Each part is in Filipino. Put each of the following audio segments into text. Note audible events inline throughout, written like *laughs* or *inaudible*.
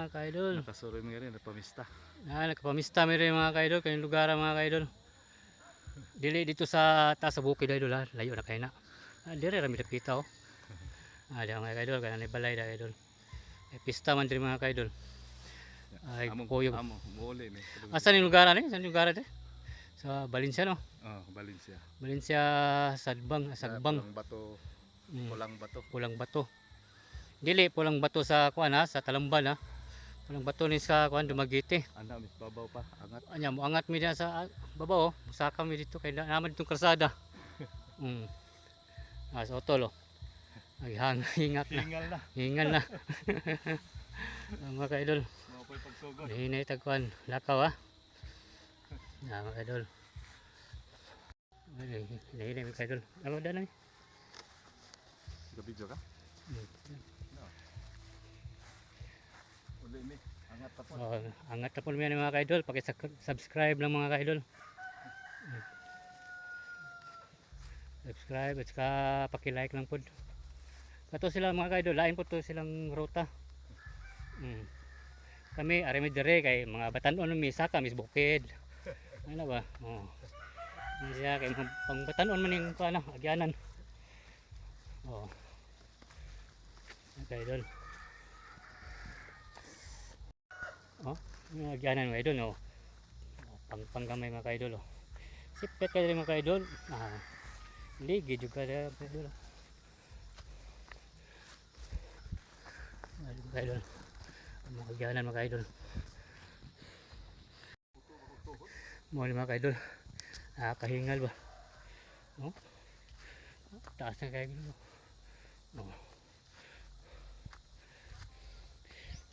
mga kaidol. Nakasuroy mo rin, napamista. Ah, nakapamista mi rin mga kaidol, kanyang lugar mga kaidol. Dili dito sa taas sa bukid idol ha, layo na kayo na. Ah, dire rami nakita oh. *laughs* Ah, diyan mga kaidol, kaya balay da kaidol. Eh, pista man din mga kaidol. Ay, Amo, kuyog. amo, muuli ni. Asan yung lugar ani? Saan yung lugar ate? Sa Valencia no? Oh, Valencia. Valencia Sadbang, Sagbang, Pulang bato, mm, pulang bato. Pulang Bato. Dili pulang bato sa kuan ha, sa Talamban ha. Pulang bato ni sa kuan Dumaguete. Anda, mis babaw pa, angat. Anya mo angat mi sa ah, baba oh. Musaka mi dito kay na- naman ditong kalsada. *laughs* Mm. Ah, sa otol oh. Ay hang *laughs* hingat na. Hingal na. Hingal na. *laughs* Mga kaidol, Mga po'y pagsugod. hinay tagkuan lakaw ah. Ah, mga kaidol. Ay, hinay mga kaidol. Ano dan ni? Gabidyo ka? Mm. Ni, angat pa po. Oh, angat na po naman mga kaidol. Paki-subscribe lang mga kaidol. Subscribe at saka paki-like lang po. Kato sila mga kaidol. Lain po to silang ruta. Mm. Kami, arimi dire kay mga batanon mi saka mis bukid. Ano ba? Oh. Ano siya kay pang batanon man yung ano, agyanan. Oh. Mga kaidol. Yung agyanan mga idol, no? Pang panggamay mga kaidol, oh. Sipet kayo mga kaidol. Ah, ligi juga ada mga kaidol. oh. Mga. Ang Mga agyanan mga kaidol. Mga mga kaidol. Ah, kahingal ba? Oh. Taas na kayo. Oh.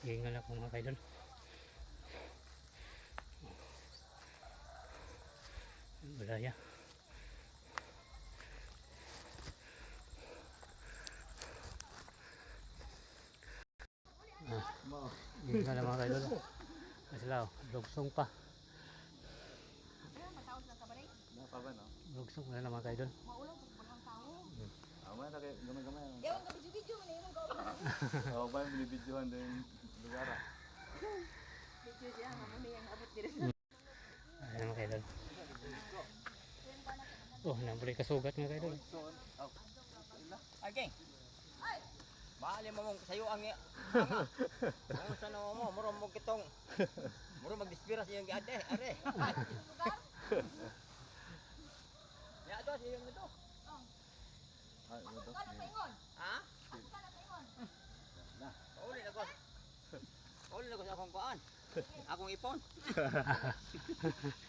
Hingal ako mga kaidol. Balaya. Ah, yun nga lang mga kaidol. Ay sila, oh, lugsong pa. Lugsong na lang mga kaidol. Amo na kay gamay-gamay. Ewan ka video-video man imong ko. Oh, ba yung binibidyohan din lugar. ah. Video siya nga mo niyang abot diri Ayan mga kaidol. Oh, nabuli kasugat mga kaidol. Okay. Bali mo mong sayo ang *laughs* Ang sa nawa mo, muro mo kitong. Muro magdispira sa iyong giade, are. *laughs* Ya to sa iyong ito. Ay, ano to? Ha? Na. Uli na ko. Uli na ko sa akong kuan. Akong ipon. *laughs*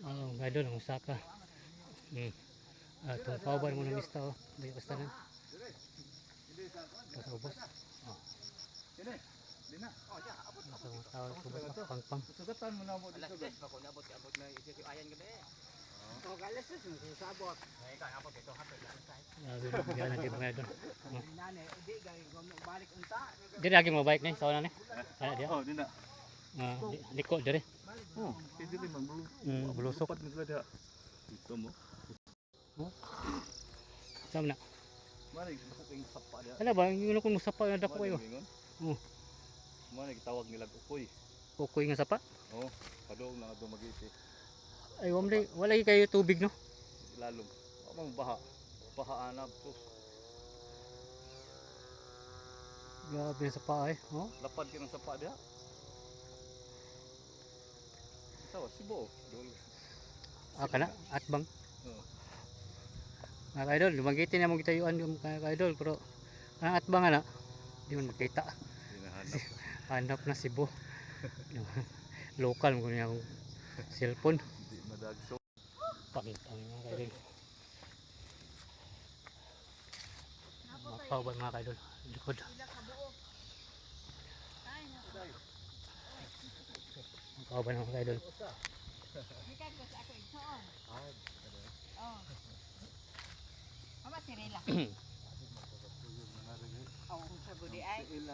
Oh, mga kaidol, ang saka. Hmm. Ah, itong kauban mo na mista oh. Bayo basta na. Tapos ubos. Oh. Kini, di na. Nasa mga tao ubos pa pang pang. Sugatan mo na mo Alas dito. tres pa ko nabot abot na isip ayan gabi. Oh, galas tres mo sa sabot. Ay ka abot ito hapon lang. Grabe na, bigyan natin mga idol. Nane, di gay balik unta. Dire lagi mo bike ni, sa una ni. *laughs* Ana dia. Oh, di na. Ah, di- liko dire. Oh, hindi rin man bulu. Mm, bulusok. Lupat nila diha. Ito mo. Sam na. Mari buking sapa diha. Ano ba, yung kung sapa na dako kayo. Oh. Mari gitawag nila ukoy. Kukoy nga sapa. Oh, padong na ato magiti. Ay, wala wala kayo tubig no. Lalog. Amang baha. Baha anab to. Grabe na sapa ay. Oh. Lapad ka ng sapa diha. Tawa. Dol. Ah, kana atbang. Oh. Mga kaidol, lumagitin na mong kitayuan yung mga kaidol, pero ang atbang ana, di man makita. *laughs* Hanap na Cebu. *laughs* Local mo niya akong cellphone. Di madagso. Pakita mga kaidol. Mapaw ba mga kaidol? Likod. Mapaw ba mga kaidol? Gikan ko sa ako igsoon. Oh. Mama sirila. Oh, sa budi ay. Ila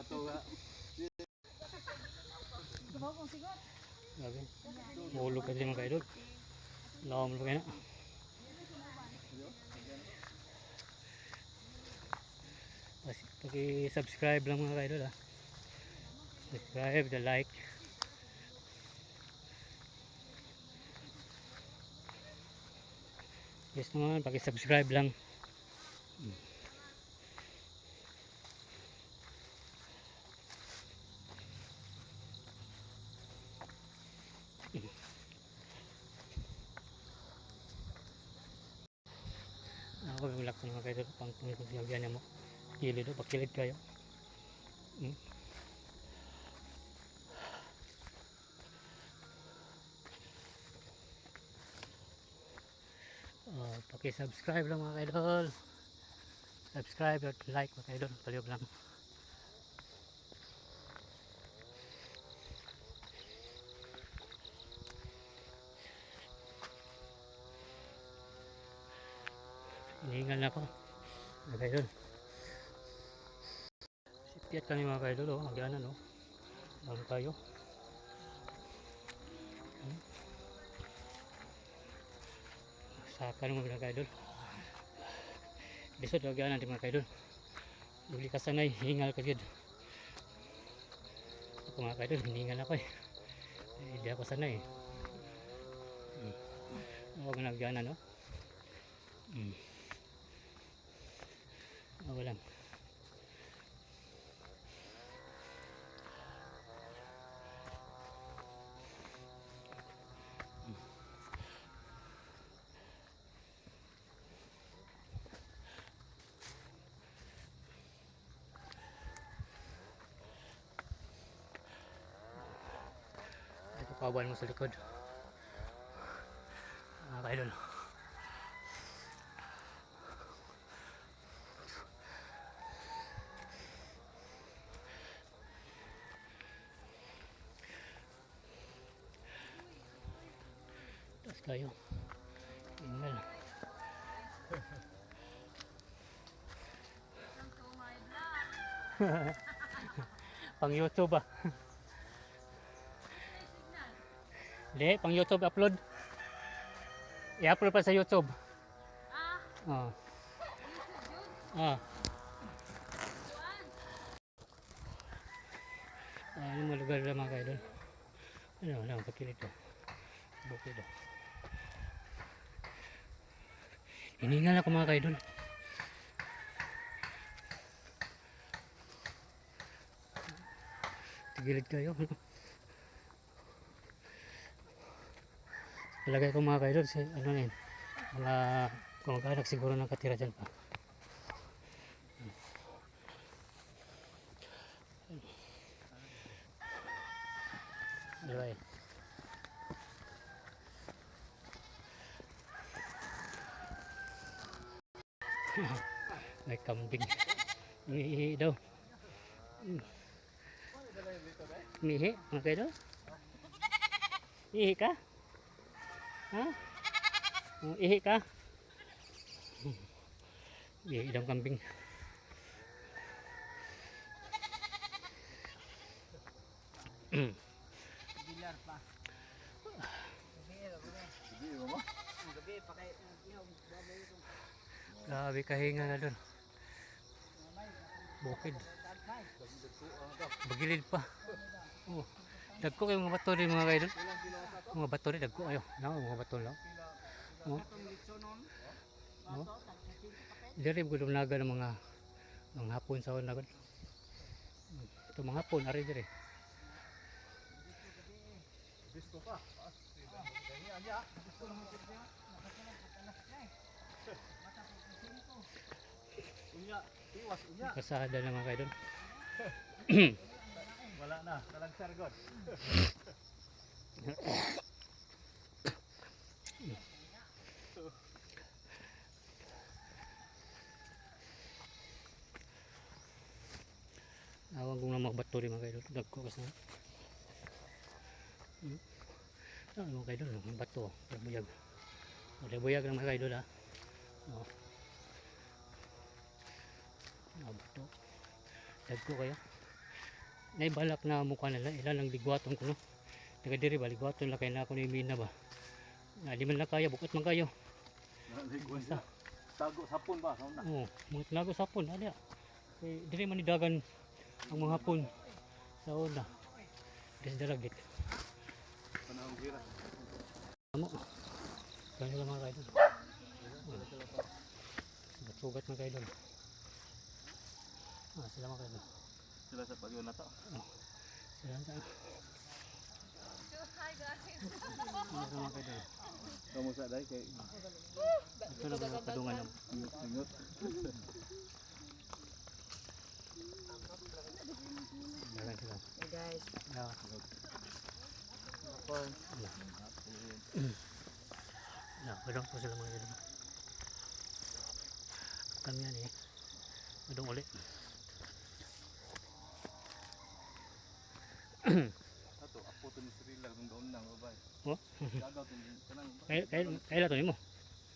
to nga. Gabaw kong sigot. Grabe. Mahulog kasi mga kaidol. Lawam mo kaya na. Paki-subscribe lang mga kaidol ha. Subscribe, the like. Yes naman, paki-subscribe lang. Ako yung lakon mga kaidol pang pangkonsiyagyan mo. Kilid o pakilid kayo. Mm. Uh, paki-subscribe lang mga kaidol. Subscribe at like mga kaidol. Paliyog lang. Hinihingal na ako. Mga kaidol. Sipiyat kami mga kaidol. Oh. Magyanan oh. Ano tayo? Naman mga kaidol. Lisod magyanan di mga kaidol. Duli ka sanay. Hingal ka gid. Ako mga kaidol. Hiningal ako eh. Hindi ako sanay eh. Huwag na nagyanan no. Hmm. Okay lang. Kawan mo sa likod. Mga kaidol. Taas tayo. Ingal. *laughs* pang YouTube ah. *laughs* Hindi, pang YouTube upload. I-upload pa sa YouTube. Ah. Ah. Ah, yung mga lugar lang mga kaidol. Ano, wala, pakilit to. Bukid oh. Hiningal ako mga kaidol. Tigilid kayo. *laughs* Palagay ko mga kaidol, si, ano na yun, mga kumag-anak siguro nakatira dyan pa. Dalawa *laughs* eh. May kambing. Umiihi daw. Umiihi, mga kaidol? Ihi ka? Ha? Oh, ihi ka? Ihi daw kambing. Bilar pa. Grabe kahinga na doon. Bukid. Bagilid pa. Oh. Dagko kayo mga bato rin mga kaidol. Mga bato rin, dagko kayo. Na, mga bato lang. Oh. Oh. Diri gudong naga ng mga mga hapon sa nagad. Ito mga hapon, ari diri. Bisto unya. Kasada na mga kaidol. *clears throat* Wala na, talagsar god. Awang kong na mga bato rin mga kaidol. Dagko kasi. Hmm. Ah, mga kaidol, bato. Dabuyag. Dabuyag ng mga kaidol ha. Oh. Mga bato. Dagko kayo. Naibalak na mukha nila. Ilan ang ligwaton ko no. Taga diri ba, ligwaton lang kayo na ako ni Mina ba. Na, di man lang kaya, bukot man kayo. Basta. Tago sapon ba? Sa una. Oo, mga tinago sa pun, ano Kay dili man ni dagan ang mga hapon sa una. Des dalagit. Panahon gira. Amo. Kaya sila mga kaidol. Sugat-sugat mga kaidol. Ah, sila mga kaidol. Sila sa pagyo na to. Sila sa... Mga kaidol? Kamu sa dai kay Ito na ba mga kadungan ng ingot. dagan sila. Hey guys. Ah, Ako. na, padong po sila mga kaidol. Kami yan eh. Padong ulit. Ato apo to ni Sri lang dun doon nang babay. Oh? Kaya, kaya, kaya to nimo.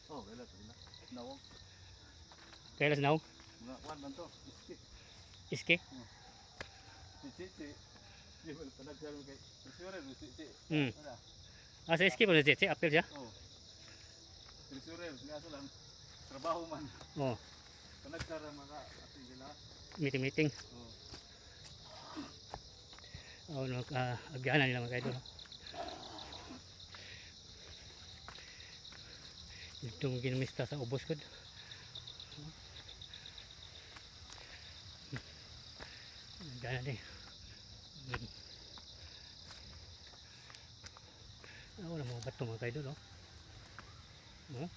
Oh, wala to na. Nawong. Kaya las naw. Mga kwan man to. Iski. Iske. Si Chichi. Di mo panagsabi kay. Sure ni Chichi. Hmm. Wala. Ah, sa iske po na si apil siya. Oh. Sure niya sa lang trabaho man. Oh, Panagsara mga ating sila. meeting meeting. Oh. Oh, no, uh, agyanan nila mga kaidol. Itong ginamista sa ubos ko. Eh. Hmm. Ah, wala mga bato mga kaidol. Oh. Oh.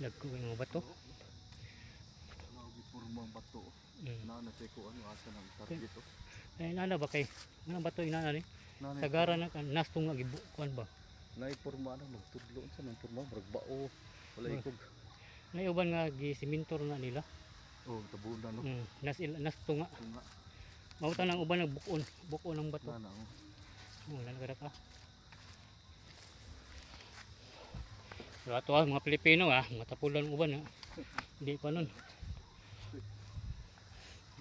Lagko yung mga bato. Ano gipurmang bato. Hmm. Na na say ko ano asa nang target to. Ay, nana ba kay? Ano bato inana ni? Na Sagara na kan nastong nga gibukuan ba? na ipurma na magtudlo unsa nang purma murag bao. Wala ikog. Nay uban nga gisimintor na nila. Oh, tabunan no. Mm, nas il, nasto nga. Tunga Mauta nang uban nagbukon, bukon ng bato. na na. oh. Oh, wala na ka. So ato ah, mga Pilipino ah, mga tapulan uban ah. Hindi pa nun.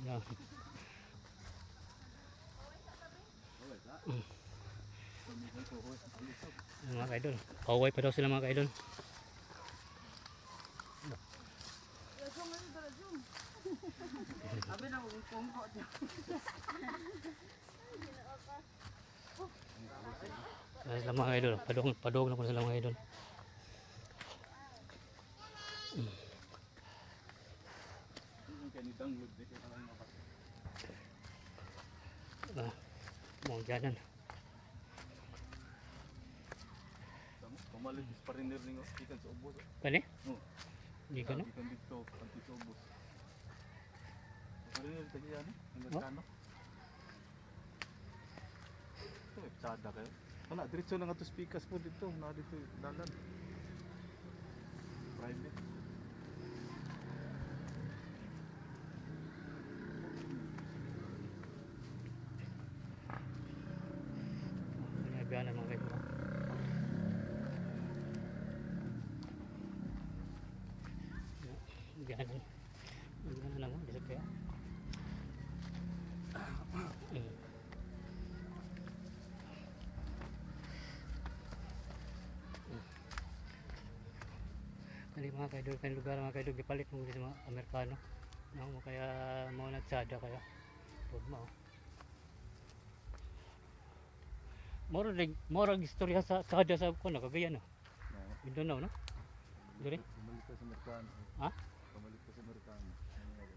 Na. Mm. Mga kaidol. Kaway pa daw sila mga kaidol. Abi na mo kungko. Kaya sila mga idol, padog, padog na po sila mga idol. Mapat. Ah, mga ganan. Tama, pamalit is pariner ningo ikan sa ubos. Kani? Oh. Hindi ka no? Ikan dito anti sa ubos. Ito, ipsada kayo. Wala, diretso lang ato speakers po dito. Na dito dalan. Private. Mga ganan mga idol. Ganan. Ganan lang mo, di sa kaya. Mm. Kani mga kaidol, kani lugar mga kaidol, gipalit mo sa mga Amerikano. Mo kaya mo nagsada kaya. Purma oh. Moro rig moro istorya sa kada sa kuno kagayan no. No. Mindanao no. Dire? Bumalik sa Amerikano. Ha? Bumalik sa Amerikano. Ano?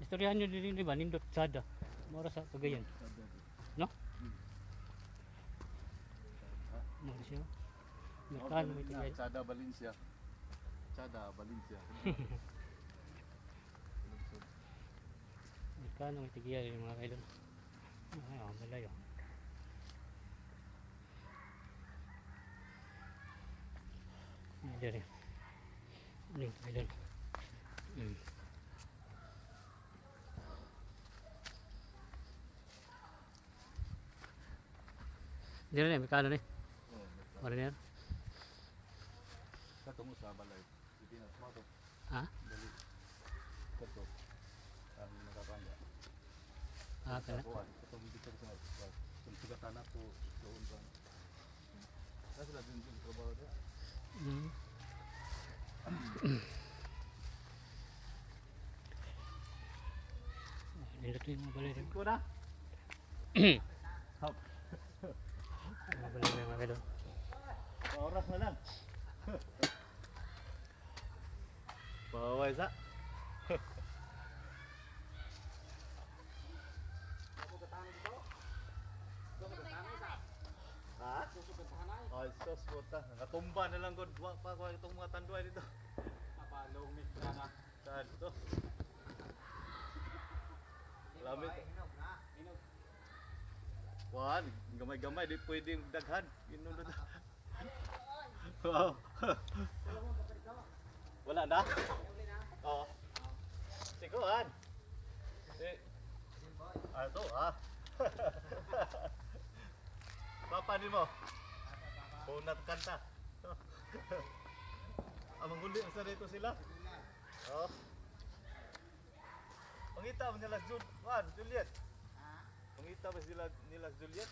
Istoryahan niyo din di ba nindot sada. Moro sa kagayan. Sada di. Moro siya. Merkano mo tigay. Chada Valencia. Chada Valencia. Merkano mo tigay yung mga kaidol. Ay, oh, malayo. Ay, dire. Ano yung kaidol? Mm. Dire na, merkano ni. Oh, Moro niya katungo sa balay. Ipinas mo to. Ha? Dali. Kato. Ang nakapanda. Ah, kala. Katong dito sa kung tigatan na to doon ba. Ah, Kasi la din din trabaho dia. Mm. Mm-hmm. Dito ah, yung mabalay rin. Ko na. Hop. Mabalay na mga Oras na lang. Baway sa. Ha? Ay, sus puta. Natumba na lang gud. Wa pa ko itong mga tanduay dito. Nabalong ni na. Saan to? Lamit. Wan, gamay-gamay di pwedeng daghan. Inunod. *laughs* Wow. *laughs* Wala na? Oo. Sikuan. Eh. Ah, ah. *laughs* Papa ni mo. Punat kanta. *laughs* Amang huli sa dito sila. Oh. Pangita mo nila Jud, Juan, Juliet. Pangita ba sila nila Juliet?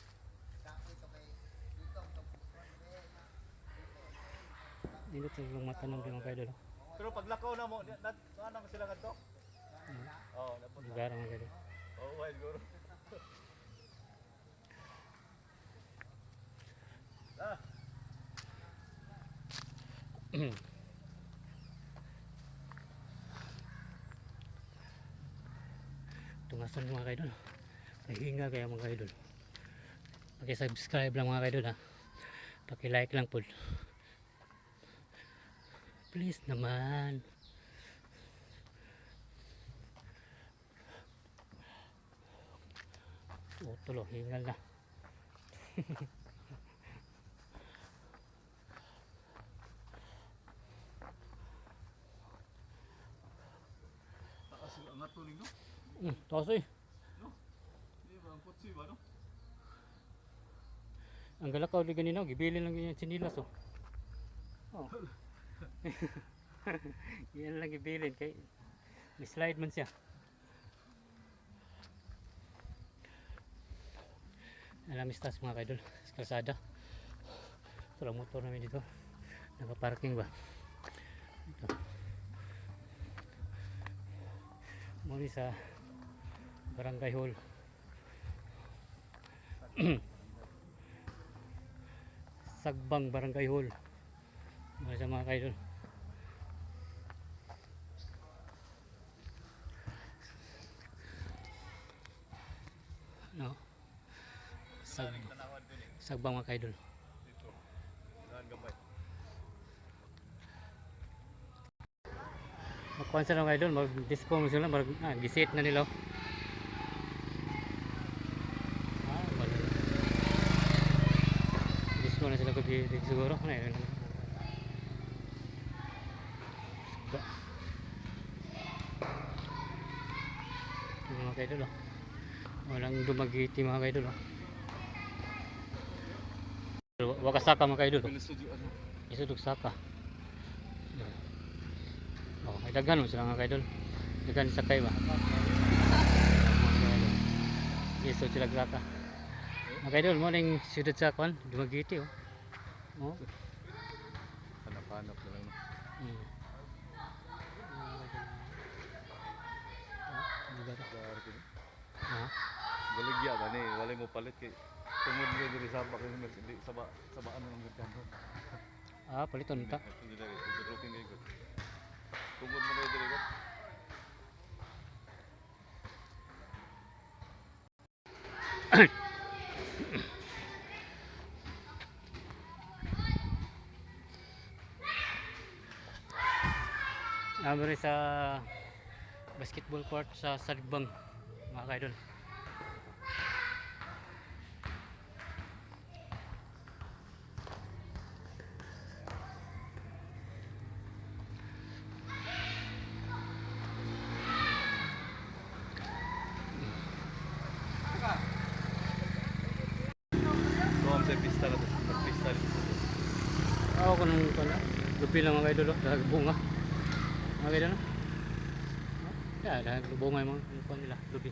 Dito yung matanong din mga kaidol. Pero paglakaw na mo, na, na, na, na sila ngadto? Oh, napunta. Lugar. Oo, oh, wild guro. ah, Tungasan mga kaidol. Pahinga kaya mga kaidol. Paki-subscribe lang mga kaidol ha. Paki-like lang po. Please naman. Oh, tulo, hingal na. taas sila angat no? Hmm, tosoy. Di ba ang putsi ba no? Ang galakaw di ganino, gibilin lang yung sinilas oh. Oh. *laughs* Yan lang gibilin kay may slide man siya. Alamistas mga kaidol, sa kalsada. Lang motor namin dito. Nakaparking ba? Ito. Muli sa barangay hall. *clears throat* Sagbang Barangay Hall. Mga sa mga kaidol. No? Sag. Sagbang mga kaidol. Dito. Dahan gamay. Magkuhan sila mga kaidol, mag-disco mo sila, mag ah, gisit na nila. oh. Ah. Disco na sila pag siguro. Ano yun? Mga kaidol oh. Walang dumagiti mga kaidol oh. Wakasaka mga kaidol oh. Isudog saka. Oh, ay daghan mo sila nga kaidol. Daghan sa kay ba? Isud sila saka. Mga kaidol mo ning sudod sa kwan, dumagiti oh. Oh. Hanap-hanap na lang no. Mm. Dar kini. Ha? Baligya ba ni? Walay mo palit kay tungod mo diri sa bakit di sa ba sa baan ng merkado. Ah, paliton ta. Tungod mo kay diri. Amri sa basketball court sa Saligbang mga kaidol. Tuwam sa pista na to. Pista dito. Ako ko nung ito na. Lupi lang mga kaidol. oh. Dahil bunga. Mga kaidol no? Yeah, bunga yung mga nila. Lupi.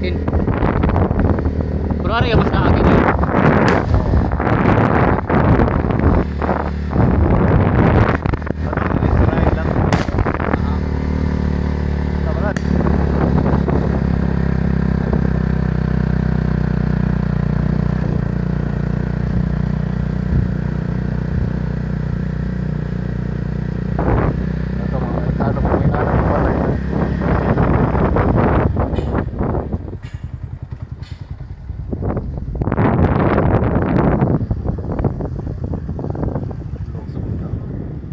Akin. Pero ari mas na akin. eh. Ano ni Israel lang. Tama na. Ito mga ano po may anak ko pala.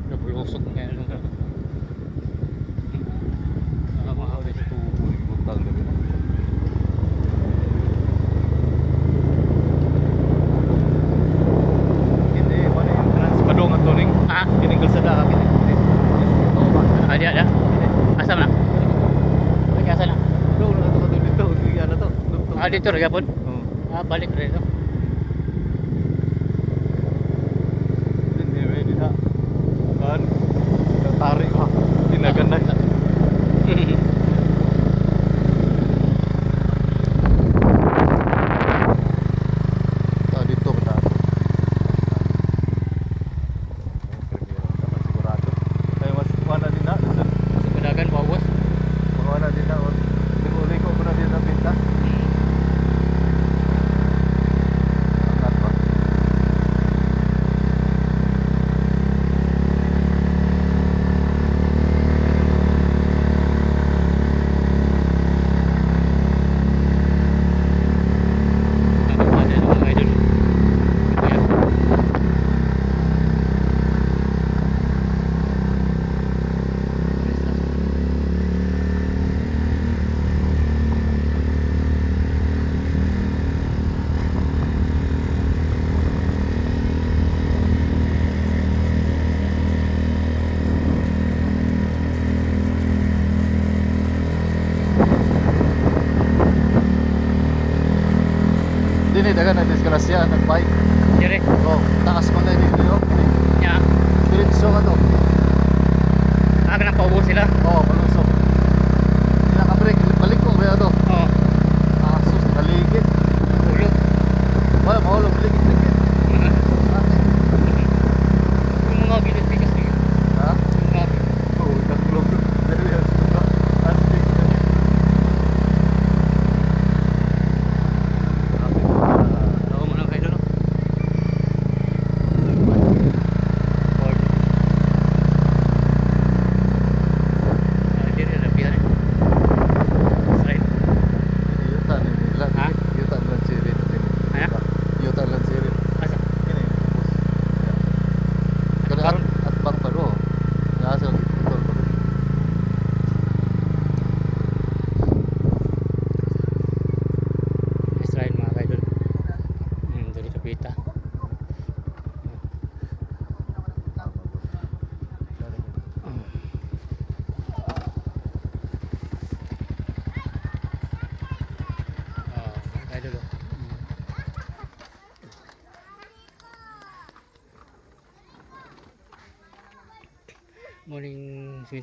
Nabulusok nga ano. Ah, mga kapatid. Butang na rin. Hindi, wala yung transpadong ang tuning. Ah, Kininggal sa daka, kininggal. Ito ba? ada ada. Asam na. Lagi asa na. Doon na ito katulad dito. Hindi ano to. Dugtong. Ah, dito rin po. Oo. Ah, balik rin ito. vida, gana desgraciada.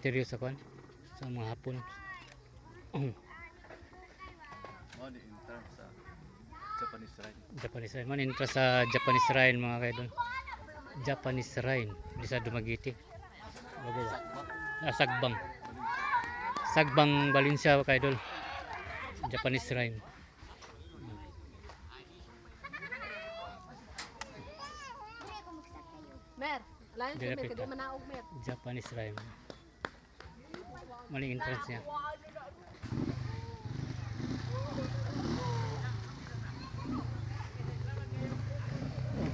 Cemetery sa kwan sa mga hapon. Mo ni entrance sa Japanese ride. Japanese Shrine. Man, entra sa Japanese Shrine mga kaidol. Japanese Shrine. Di sa Dumaguete. Bago ba? Ah, Sagbang. Sagbang Valencia kaidol. Japanese Shrine. Mer, lain pita. kadi manaog Mer. Japanese Shrine. Maling entrance niya.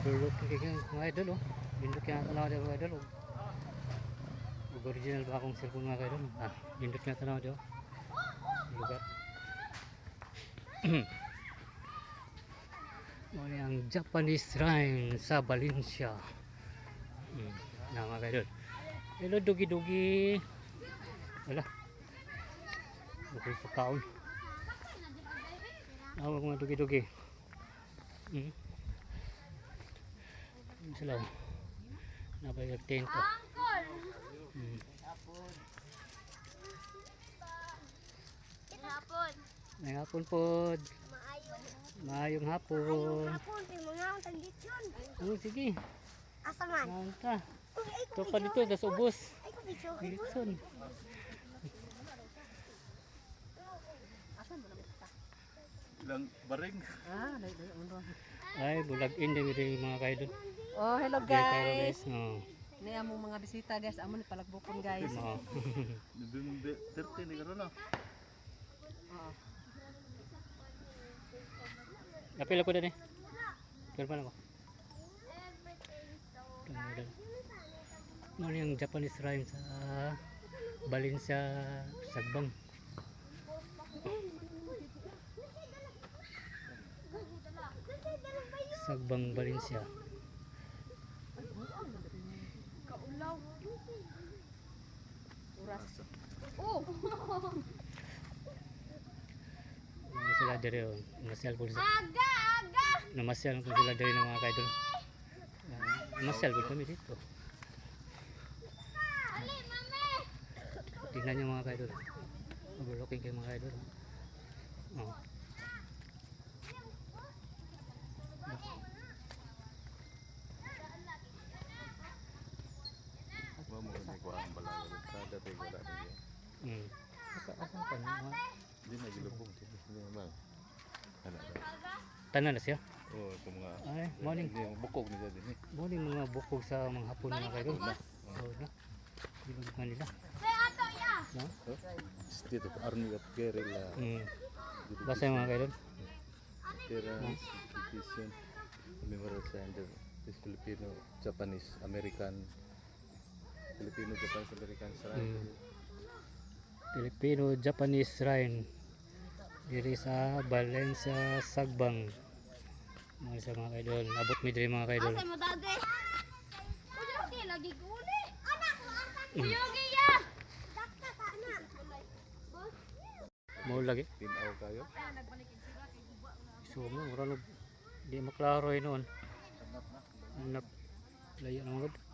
Durok kaya mga idol oh. Tanaw dia mga idol oh. Original ba akong cellphone mga idol. Ah, tanaw oh. Lugar. Mali ang Japanese shrine sa Valencia. Hmm, na mga idol. Hello dugi-dugi. Wala. Okay sa kaon. Awag mga dugi-dugi. Hmm. Ano Sila. oh. Nabay yung tento. Hmm. Hapon. May hapon po. Maayong hapon. Hapon, may mga ang tagditsyon. Oh, sige. Asa man? Naon ta. Uy, ay ko Ito pa dito, das ubos. Ay ko bityo. Wilson. Ilang baring. Ah, uno. Ay, bulag in din yung mga kaidol. Oh, hello guys. Oh. Ni among mga bisita guys, amo ni palagbukon guys. Oh. November 30 ni karon na. Oo. Kapila ko din eh. Pero pa ako. Ano yung Japanese rhyme sa Valencia Sagbang. Sagbang Valencia. Oras. Ano sila diri oh. Namasyal po sila. Aga, aga. Namasyal po sila diri ng mga kaidol. Ah, Namasyal po kami dito. Ali, mami. Tingnan niyo mga kaidol. Overlooking kayo mga kaidol. Oh. Ni ko ang balaga. Kada tay wala din. Mm. Asa asan pa na? Di na gilubong din. Di na Ana ba? Tanan na siya. Oh, ito mga Ay, morning. Hindi, yung bukog nila din eh. Morning mga bukog sa mga hapon mga. Oo na. Bilog na nila. No? State of Army of Guerrilla. Mm. Basta yung mga kaidol. Veterans Petition Memorial Center is Filipino, Japanese, American Filipino, Japanese, American Shrine. Mm. Filipino Japanese Shrine diri sa Valencia Sagbang mga sa mga kaidol abot mi diri mga kaidol Asa mo dade? Kuyogi, lagi guli. Anak mo, asa Mm. Kuyogi ya. Dakta ka na. mo lagi Tinaw kayo. so mo no di maklaro noon nap layo na mga